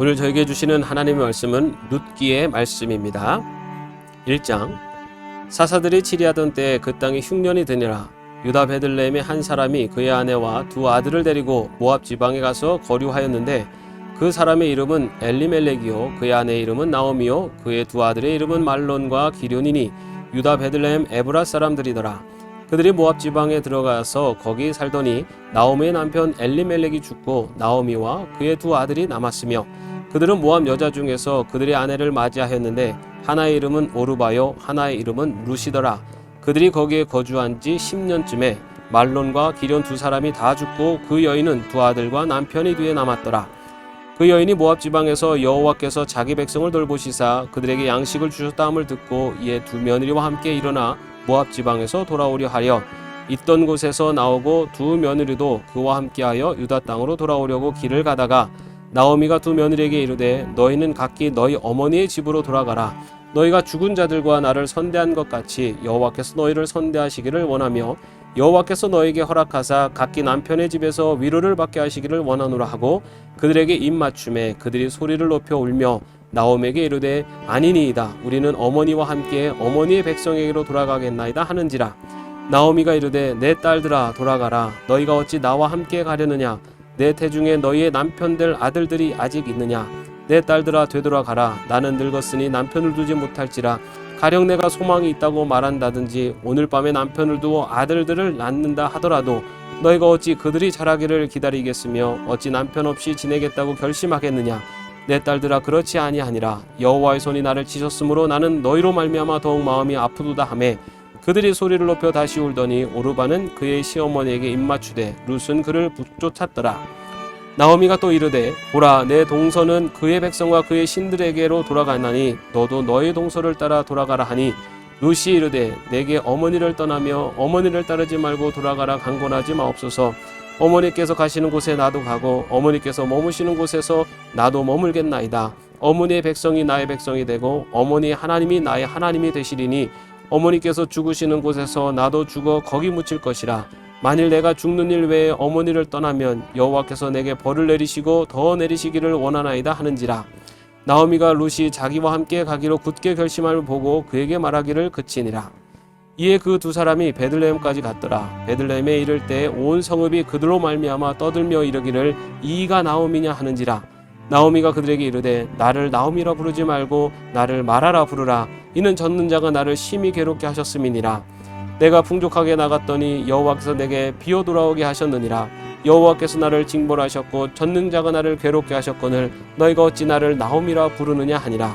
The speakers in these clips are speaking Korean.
오늘 저에게 주시는 하나님의 말씀은 룻기의 말씀입니다. 1장. 사사들이 치리하던 때에 그 땅이 흉년이 드니라. 유다 베들레헴의 한 사람이 그의 아내와 두 아들을 데리고 모압 지방에 가서 거류하였는데 그 사람의 이름은 엘리멜렉이요 그의 아내의 이름은 나오미요 그의 두 아들의 이름은 말론과 기련이니 유다 베들레헴 에브라 사람들이더라. 그들이 모압 지방에 들어가서 거기 살더니 나오미의 남편 엘리멜렉이 죽고 나오미와 그의 두 아들이 남았으며 그들은 모압 여자 중에서 그들의 아내를 맞이하였는데 하나의 이름은 오르바요 하나의 이름은 루시더라. 그들이 거기에 거주한 지 10년쯤에 말론과 기련 두 사람이 다 죽고 그 여인은 두 아들과 남편이 뒤에 남았더라. 그 여인이 모압 지방에서 여호와께서 자기 백성을 돌보시사 그들에게 양식을 주셨다함을 듣고 이에 두 며느리와 함께 일어나 모압 지방에서 돌아오려 하여 있던 곳에서 나오고 두 며느리도 그와 함께하여 유다 땅으로 돌아오려고 길을 가다가 나오미가 두 며느리에게 이르되 너희는 각기 너희 어머니의 집으로 돌아가라. 너희가 죽은 자들과 나를 선대한 것 같이 여호와께서 너희를 선대하시기를 원하며 여호와께서 너에게 허락하사 각기 남편의 집에서 위로를 받게 하시기를 원하노라 하고 그들에게 입맞춤에 그들이 소리를 높여 울며 나옴에게 이르되 아니니이다. 우리는 어머니와 함께 어머니의 백성에게로 돌아가겠나이다 하는지라. 나오미가 이르되 내 딸들아 돌아가라. 너희가 어찌 나와 함께 가려느냐 내 태중에 너희의 남편들 아들들이 아직 있느냐? 내 딸들아 되돌아가라. 나는 늙었으니 남편을 두지 못할지라. 가령 내가 소망이 있다고 말한다든지 오늘 밤에 남편을 두어 아들들을 낳는다 하더라도 너희가 어찌 그들이 자라기를 기다리겠으며 어찌 남편 없이 지내겠다고 결심하겠느냐? 내 딸들아 그렇지 아니하니라. 여호와의 손이 나를 치셨으므로 나는 너희로 말미암아 더욱 마음이 아프도다 하매 그들이 소리를 높여 다시 울더니 오르바는 그의 시어머니에게 입맞추되 룻은 그를 쫓았더라. 나오미가 또 이르되 보라 내 동서는 그의 백성과 그의 신들에게로 돌아가나니 너도 너의 동서를 따라 돌아가라 하니 룻이 이르되 내게 어머니를 떠나며 어머니를 따르지 말고 돌아가라 강권하지 마옵소서. 어머니께서 가시는 곳에 나도 가고 어머니께서 머무시는 곳에서 나도 머물겠나이다. 어머니의 백성이 나의 백성이 되고 어머니의 하나님이 나의 하나님이 되시리니 어머니께서 죽으시는 곳에서 나도 죽어 거기 묻힐 것이라. 만일 내가 죽는 일 외에 어머니를 떠나면 여호와께서 내게 벌을 내리시고 더 내리시기를 원하나이다 하는지라. 나오미가 룻이 자기와 함께 가기로 굳게 결심함을 보고 그에게 말하기를 그치니라. 이에 그 두 사람이 베들레헴까지 갔더라. 베들레헴에 이를 때 온 성읍이 그들로 말미암아 떠들며 이르기를 이가 나오미냐 하는지라. 나오미가 그들에게 이르되 나를 나오미라 부르지 말고 나를 마라라 부르라 이는 젖는 자가 나를 심히 괴롭게 하셨음이니라. 내가 풍족하게 나갔더니 여호와께서 내게 비어 돌아오게 하셨느니라. 여호와께서 나를 징벌하셨고 젖는 자가 나를 괴롭게 하셨거늘 너희가 어찌 나를 나오미라 부르느냐 하니라.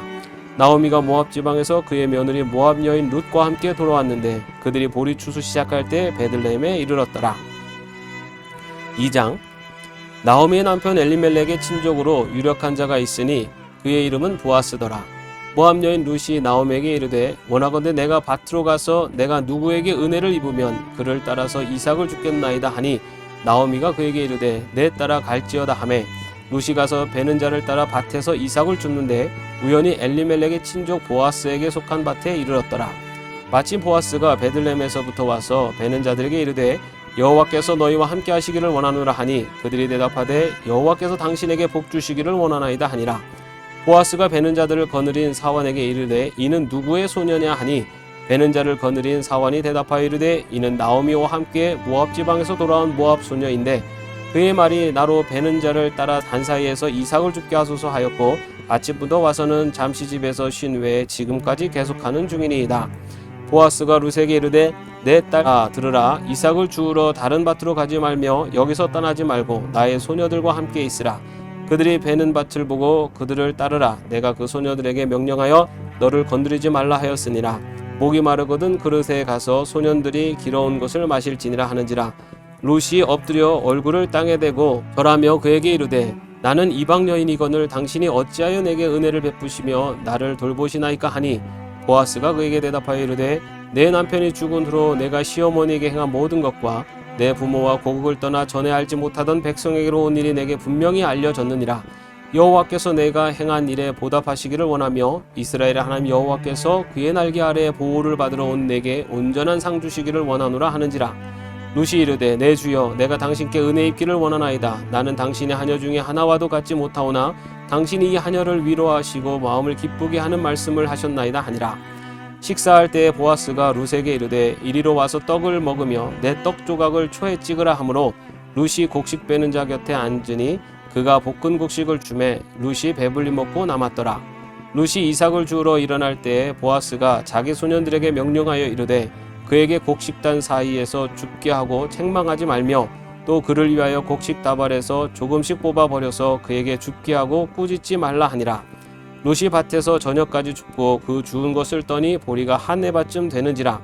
나오미가 모압 지방에서 그의 며느리 모압 여인 룻과 함께 돌아왔는데 그들이 보리 추수 시작할 때 베들레헴에 이르렀더라. 2장. 나오미의 남편 엘리멜렉의 친족으로 유력한 자가 있으니 그의 이름은 보아스더라 모압 여인 룻이 나오미에게 이르되 원하건대 내가 밭으로 가서 내가 누구에게 은혜를 입으면 그를 따라서 이삭을 죽겠나이다 하니 나오미가 그에게 이르되 내 따라 갈지어다 하매. 룻이 가서 베는 자를 따라 밭에서 이삭을 줍는데 우연히 엘리멜렉의 친족 보아스에게 속한 밭에 이르렀더라. 마침 보아스가 베들레헴에서부터 와서 베는 자들에게 이르되 여호와께서 너희와 함께 하시기를 원하노라 하니 그들이 대답하되 여호와께서 당신에게 복 주시기를 원하나이다 하니라 보아스가 베는 자들을 거느린 사원에게 이르되 이는 누구의 소녀냐 하니? 베는 자를 거느린 사원이 대답하여 이르되 이는 나오미와 함께 모압 지방에서 돌아온 모압 소녀인데 그의 말이 나로 베는 자를 따라 단 사이에서 이삭을 죽게 하소서 하였고 아침부터 와서는 잠시 집에서 쉰 외에 지금까지 계속하는 중이니이다. 보아스가 루세게 이르되 내 딸아 들으라. 이삭을 주우러 다른 밭으로 가지 말며 여기서 떠나지 말고 나의 소녀들과 함께 있으라 그들이 베는 밭을 보고 그들을 따르라. 내가 그 소녀들에게 명령하여 너를 건드리지 말라 하였으니라. 목이 마르거든 그릇에 가서 소년들이 길어온 것을 마실지니라 하는지라. 룻이 엎드려 얼굴을 땅에 대고 절하며 그에게 이르되 나는 이방 여인이거늘 당신이 어찌하여 내게 은혜를 베푸시며 나를 돌보시나이까 하니? 보아스가 그에게 대답하여 이르되 내 남편이 죽은 후로 내가 시어머니에게 행한 모든 것과 내 부모와 고국을 떠나 전에 알지 못하던 백성에게로 온 일이 내게 분명히 알려졌느니라. 여호와께서 내가 행한 일에 보답하시기를 원하며 이스라엘의 하나님 여호와께서 그의 날개 아래에 보호를 받으러 온 내게 온전한 상 주시기를 원하노라 하는지라. 루시 이르되 내 주여 내가 당신께 은혜 입기를 원하나이다. 나는 당신의 하녀 중에 하나와도 같지 못하오나 당신이 이 하녀를 위로하시고 마음을 기쁘게 하는 말씀을 하셨나이다 하니라 식사할 때에 보아스가 룻에게 이르되 이리로 와서 떡을 먹으며 내 떡 조각을 초에 찍으라 하므로 룻이 곡식 빼는 자 곁에 앉으니 그가 볶은 곡식을 주매 룻이 배불리 먹고 남았더라. 룻이 이삭을 주우러 일어날 때에 보아스가 자기 소년들에게 명령하여 이르되 그에게 곡식단 사이에서 죽게 하고 책망하지 말며 또 그를 위하여 곡식 다발에서 조금씩 뽑아 버려서 그에게 죽게 하고 꾸짖지 말라 하니라 롯이 밭에서 저녁까지 죽고 그 죽은 것을 떠니 보리가 한 해밭쯤 되는지라.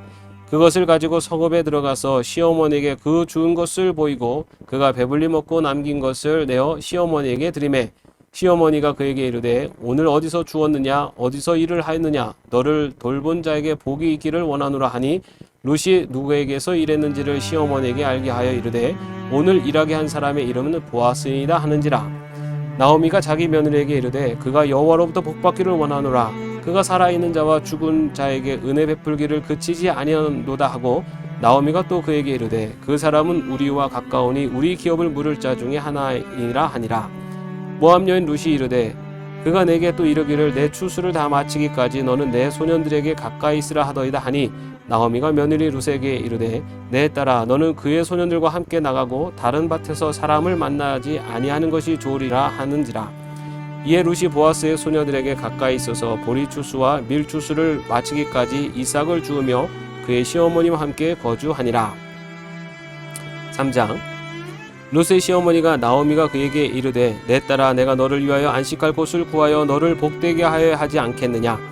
그것을 가지고 성읍에 들어가서 시어머니에게 그 죽은 것을 보이고 그가 배불리 먹고 남긴 것을 내어 시어머니에게 드리매. 시어머니가 그에게 이르되 오늘 어디서 주었느냐? 어디서 일을 하였느냐? 너를 돌본 자에게 복이 있기를 원하노라 하니 룻이 누구에게서 일했는지를 시어머니에게 알게 하여 이르되 오늘 일하게 한 사람의 이름은 보아스이다 하는지라 나오미가 자기 며느리에게 이르되 그가 여호와로부터 복받기를 원하노라. 그가 살아있는 자와 죽은 자에게 은혜 베풀기를 그치지 아니하노다 하고 나오미가 또 그에게 이르되 그 사람은 우리와 가까우니 우리 기업을 물을 자 중에 하나이라 하니라. 모함 여인 룻이 이르되 그가 내게 또 이르기를 내 추수를 다 마치기까지 너는 내 소년들에게 가까이 있으라 하더이다 하니 나오미가 며느리 룻에게 이르되 내 딸아 너는 그의 소년들과 함께 나가고 다른 밭에서 사람을 만나지 아니하는 것이 좋으리라 하는지라. 이에 룻이 보아스의 소녀들에게 가까이 있어서 보리 추수와 밀 추수를 마치기까지 이삭을 주우며 그의 시어머니와 함께 거주하니라. 3장. 룻의 시어머니가 나오미가 그에게 이르되 내 딸아 내가 너를 위하여 안식할 곳을 구하여 너를 복되게 하여 하지 않겠느냐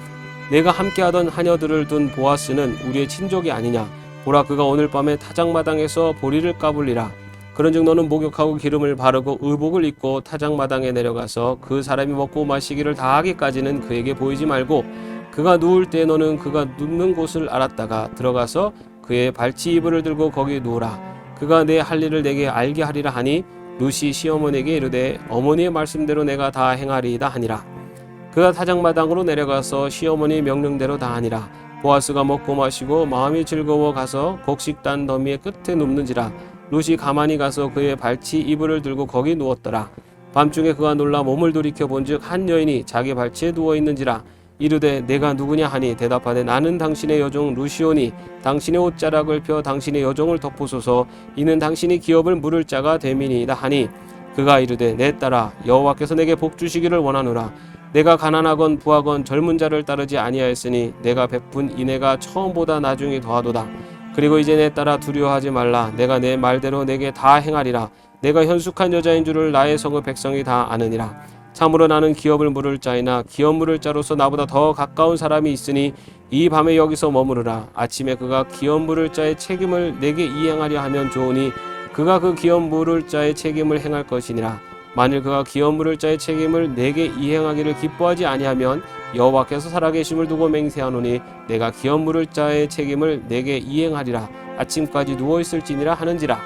내가 함께하던 하녀들을 둔 보아스는 우리의 친족이 아니냐. 보라 그가 오늘 밤에 타작마당에서 보리를 까불리라. 그런즉 너는 목욕하고 기름을 바르고 의복을 입고 타작마당에 내려가서 그 사람이 먹고 마시기를 다하기까지는 그에게 보이지 말고 그가 누울 때 너는 그가 눕는 곳을 알았다가 들어가서 그의 발치 이불을 들고 거기 누우라. 그가 내 할 일을 내게 알게 하리라 하니 루시 시어머니에게 이르되 어머니의 말씀대로 내가 다 행하리이다 하니라 그가 타작마당으로 내려가서 시어머니 명령대로 다 하니라. 보아스가 먹고 마시고 마음이 즐거워 가서 곡식단 더미의 끝에 눕는지라. 룻이 가만히 가서 그의 발치 이불을 들고 거기 누웠더라. 밤중에 그가 놀라 몸을 돌이켜 본즉 한 여인이 자기 발치에 누워 있는지라. 이르되 내가 누구냐 하니 대답하되 나는 당신의 여종 루시오니 당신의 옷자락을 펴 당신의 여종을 덮으소서. 이는 당신이 기업을 물을 자가 됨이니이다 하니. 그가 이르되 내 딸아 여호와께서 내게 복 주시기를 원하노라 내가 가난하건 부하건 젊은 자를 따르지 아니하였으니 내가 베푼 인애가 처음보다 나중에 더하도다. 그리고 이제 내 딸아 두려워하지 말라. 내가 내 말대로 내게 다 행하리라. 내가 현숙한 여자인 줄을 나의 성의 백성이 다 아느니라. 참으로 나는 기업을 물을 자이나 기업 물을 자로서 나보다 더 가까운 사람이 있으니 이 밤에 여기서 머무르라. 아침에 그가 기업 물을 자의 책임을 내게 이행하려 하면 좋으니 그가 그 기업 물을 자의 책임을 행할 것이니라 만일 그가 기업 물을 자의 책임을 내게 이행하기를 기뻐하지 아니하면 여호와께서 살아계심을 두고 맹세하노니 내가 기업 물을 자의 책임을 내게 이행하리라 아침까지 누워 있을지니라 하는지라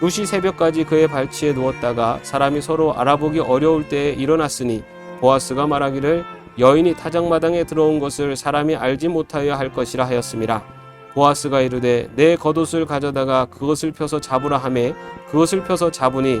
룻이 새벽까지 그의 발치에 누웠다가 사람이 서로 알아보기 어려울 때에 일어났으니 보아스가 말하기를 여인이 타작마당에 들어온 것을 사람이 알지 못하여 할 것이라 하였습니다. 보아스가 이르되 내 겉옷을 가져다가 그것을 펴서 잡으라 하매 그것을 펴서 잡으니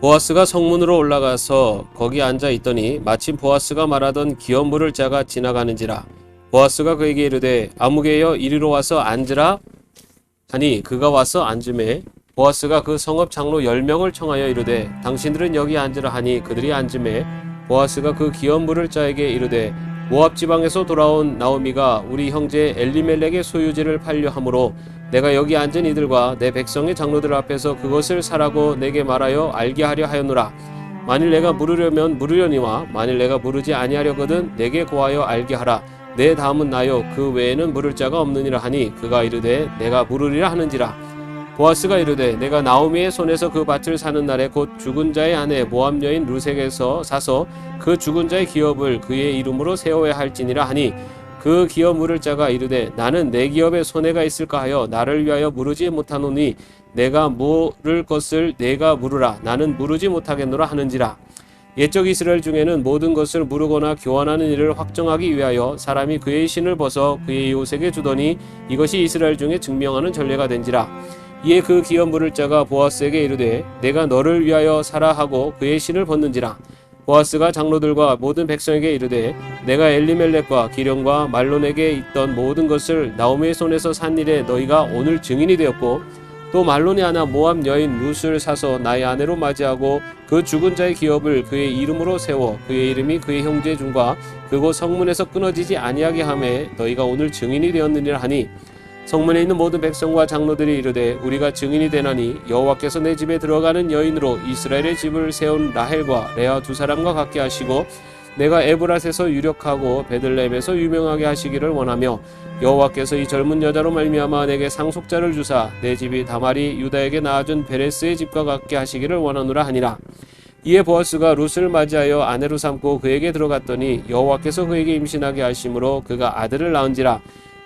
보아스가 성문으로 올라가서 거기 앉아 있더니 마침 보아스가 말하던 기업 물을 자가 지나가는지라 보아스가 그에게 이르되 아무개여 이리로 와서 앉으라. 하니 그가 와서 앉음에 보아스가 그 성읍 장로 열 명을 청하여 이르되 당신들은 여기 앉으라 하니 그들이 앉음에 보아스가 그 기업 물을 자에게 이르되 모압 지방에서 돌아온 나오미가 우리 형제 엘리멜렉의 소유지를 팔려 함으로 내가 여기 앉은 이들과 내 백성의 장로들 앞에서 그것을 사라고 내게 말하여 알게 하려 하였노라. 만일 내가 물으려면 물으려니와 만일 내가 물으지 아니하려거든 내게 고하여 알게 하라. 내 다음은 나요. 그 외에는 물을 자가 없느니라 하니 그가 이르되 내가 물으리라 하는지라 보아스가 이르되 내가 나오미의 손에서 그 밭을 사는 날에 곧 죽은 자의 아내 모함 여인 루색에서 사서 그 죽은 자의 기업을 그의 이름으로 세워야 할지니라 하니 그 기업 물을 자가 이르되 나는 내 기업에 손해가 있을까 하여 나를 위하여 물으지 못하노니 내가 물을 것을 내가 물으라. 나는 물으지 못하겠노라 하는지라. 옛적 이스라엘 중에는 모든 것을 무르거나 교환하는 일을 확정하기 위하여 사람이 그의 신을 벗어 그의 이웃에게 주더니 이것이 이스라엘 중에 증명하는 전례가 된지라 이에 그 기업 물을 자가 보아스에게 이르되 내가 너를 위하여 사라 하고 그의 신을 벗는지라. 보아스가 장로들과 모든 백성에게 이르되 내가 엘리멜렉과 기령과 말론에게 있던 모든 것을 나오미의 손에서 산 일에 너희가 오늘 증인이 되었고 또 말론이 하나 모함 여인 룻을 사서 나의 아내로 맞이하고 그 죽은 자의 기업을 그의 이름으로 세워 그의 이름이 그의 형제 중과 그곳 성문에서 끊어지지 아니하게 함에 너희가 오늘 증인이 되었느니라 하니 성문에 있는 모든 백성과 장로들이 이르되 우리가 증인이 되나니 여호와께서 내 집에 들어가는 여인으로 이스라엘의 집을 세운 라헬과 레아 두 사람과 같게 하시고 내가 에브라스에서 유력하고 베들레헴에서 유명하게 하시기를 원하며 여호와께서 이 젊은 여자로 말미암아 내게 상속자를 주사 내 집이 다말이 유다에게 낳아준 베레스의 집과 같게 하시기를 원하노라 하니라. 이에 보아스가 룻을 맞이하여 아내로 삼고 그에게 들어갔더니 여호와께서 그에게 임신하게 하심으로 그가 아들을 낳은지라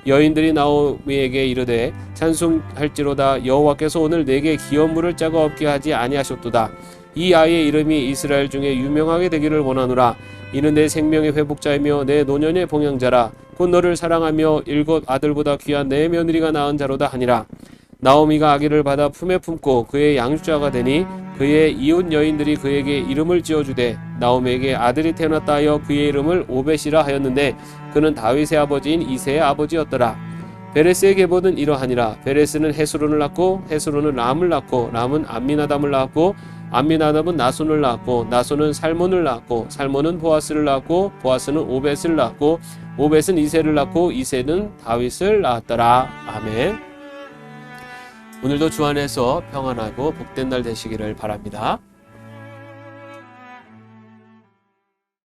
여인들이 나오미에게 이르되 찬송할지로다. 여호와께서 오늘 내게 기업물을 짜고 없게 하지 아니하셨도다. 이 아이의 이름이 이스라엘 중에 유명하게 되기를 원하노라. 이는 내 생명의 회복자이며 내 노년의 봉양자라. 곧 너를 사랑하며 일곱 아들보다 귀한 내 며느리가 낳은 자로다 하니라 나오미가 아기를 받아 품에 품고 그의 양육자가 되니 그의 이웃 여인들이 그에게 이름을 지어주되 나오미에게 아들이 태어났다 하여 그의 이름을 오벳이라 하였는데 그는 다윗의 아버지인 이세의 아버지였더라. 베레스의 계보는 이러하니라. 베레스는 헤스론을 낳고 헤스론은 람을 낳고 람은 암미나담을 낳았고 암미나답은 나손을 낳았고 나손은 살몬을 낳았고 살몬은 보아스를 낳았고 보아스는 오벳을 낳았고 오벳은 이세를 낳고 이세는 다윗을 낳았더라. 아멘 오늘도 주 안에서 평안하고 복된 날 되시기를 바랍니다.